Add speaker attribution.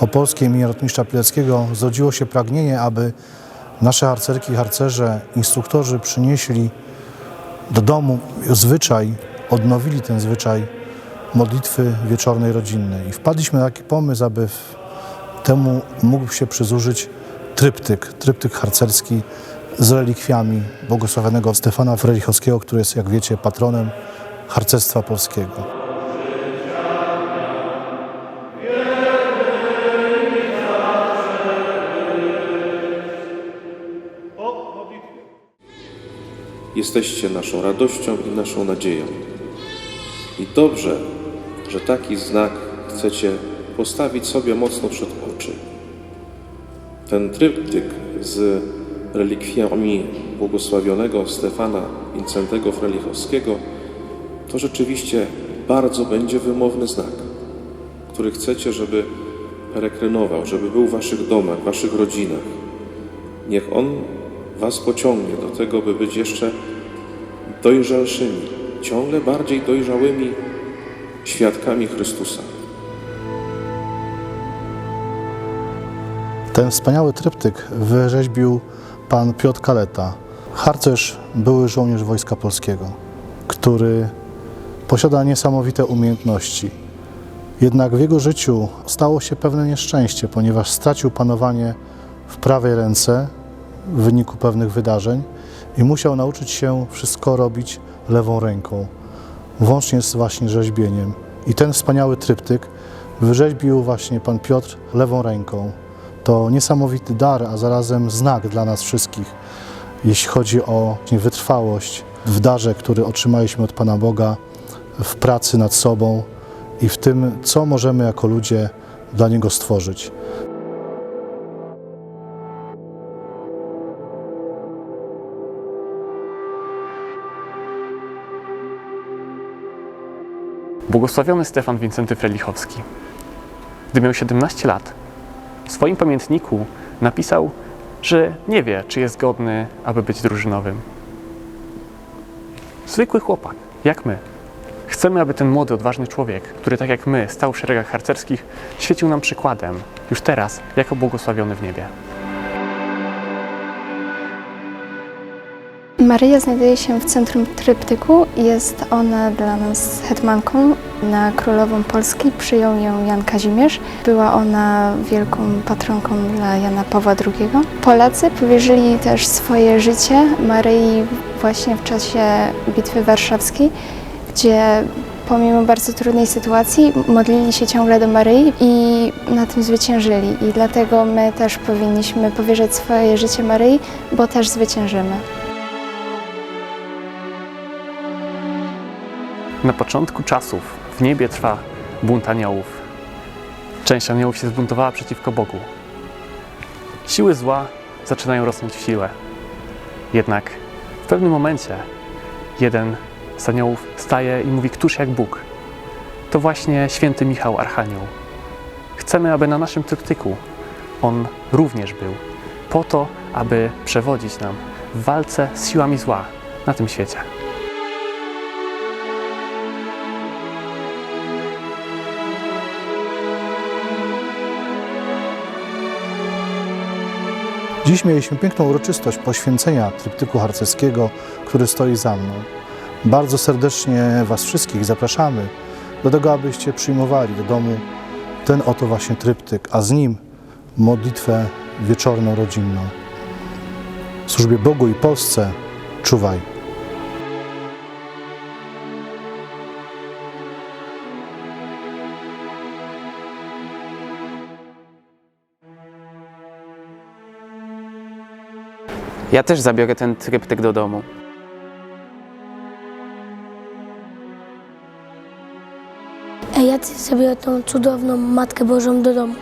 Speaker 1: opolskiej imienia rotmistrza Pileckiego zrodziło się pragnienie, aby nasze harcerki i harcerze, instruktorzy przynieśli do domu zwyczaj, odnowili ten zwyczaj modlitwy wieczornej rodzinnej. I wpadliśmy na taki pomysł, aby temu mógł się przysłużyć tryptyk, tryptyk harcerski z relikwiami błogosławionego Stefana Frelichowskiego, który jest, jak wiecie, patronem harcerstwa polskiego.
Speaker 2: Jesteście naszą radością i naszą nadzieją. I dobrze, że taki znak chcecie postawić sobie mocno przed oczy. Ten tryptyk z relikwiami błogosławionego Stefana Wincentego Frelichowskiego to rzeczywiście bardzo będzie wymowny znak, który chcecie, żeby peregrenował, żeby był w waszych domach, w waszych rodzinach. Niech on was pociągnie do tego, by być jeszcze dojrzalszymi, ciągle bardziej dojrzałymi świadkami Chrystusa.
Speaker 1: Ten wspaniały tryptyk wyrzeźbił pan Piotr Kaleta, harcerz, były żołnierz Wojska Polskiego, który posiada niesamowite umiejętności. Jednak w jego życiu stało się pewne nieszczęście, ponieważ stracił panowanie w prawej ręce w wyniku pewnych wydarzeń i musiał nauczyć się wszystko robić lewą ręką, włącznie z właśnie rzeźbieniem. I ten wspaniały tryptyk wyrzeźbił właśnie pan Piotr lewą ręką. To niesamowity dar, a zarazem znak dla nas wszystkich, jeśli chodzi o wytrwałość w darze, który otrzymaliśmy od Pana Boga, w pracy nad sobą i w tym, co możemy jako ludzie dla Niego stworzyć.
Speaker 3: Błogosławiony Stefan Wincenty Frelichowski. Gdy miał 17 lat, w swoim pamiętniku napisał, że nie wie, czy jest godny, aby być drużynowym. Zwykły chłopak, jak my. Chcemy, aby ten młody, odważny człowiek, który tak jak my stał w szeregach harcerskich, świecił nam przykładem, już teraz, jako błogosławiony w niebie.
Speaker 4: Maryja znajduje się w centrum tryptyku. Jest ona dla nas hetmanką. Na królową Polski przyjął ją Jan Kazimierz. Była ona wielką patronką dla Jana Pawła II. Polacy powierzyli też swoje życie Maryi właśnie w czasie Bitwy Warszawskiej, gdzie pomimo bardzo trudnej sytuacji modlili się ciągle do Maryi i na tym zwyciężyli. I dlatego my też powinniśmy powierzać swoje życie Maryi, bo też zwyciężymy.
Speaker 3: Na początku czasów w niebie trwa bunt aniołów. Część aniołów się zbuntowała przeciwko Bogu. Siły zła zaczynają rosnąć w siłę. Jednak w pewnym momencie jeden z aniołów staje i mówi, któż jak Bóg. To właśnie święty Michał Archanioł. Chcemy, aby na naszym tryptyku on również był, po to, aby przewodzić nam w walce z siłami zła na tym świecie.
Speaker 1: Dziś mieliśmy piękną uroczystość poświęcenia tryptyku harcerskiego, który stoi za mną. Bardzo serdecznie Was wszystkich zapraszamy do tego, abyście przyjmowali do domu ten oto właśnie tryptyk, a z nim modlitwę wieczorną rodzinną. W służbie Bogu i Polsce czuwaj.
Speaker 5: Ja też zabiorę ten tryptyk do domu.
Speaker 6: Ja sobie tą cudowną Matkę Bożą do domu.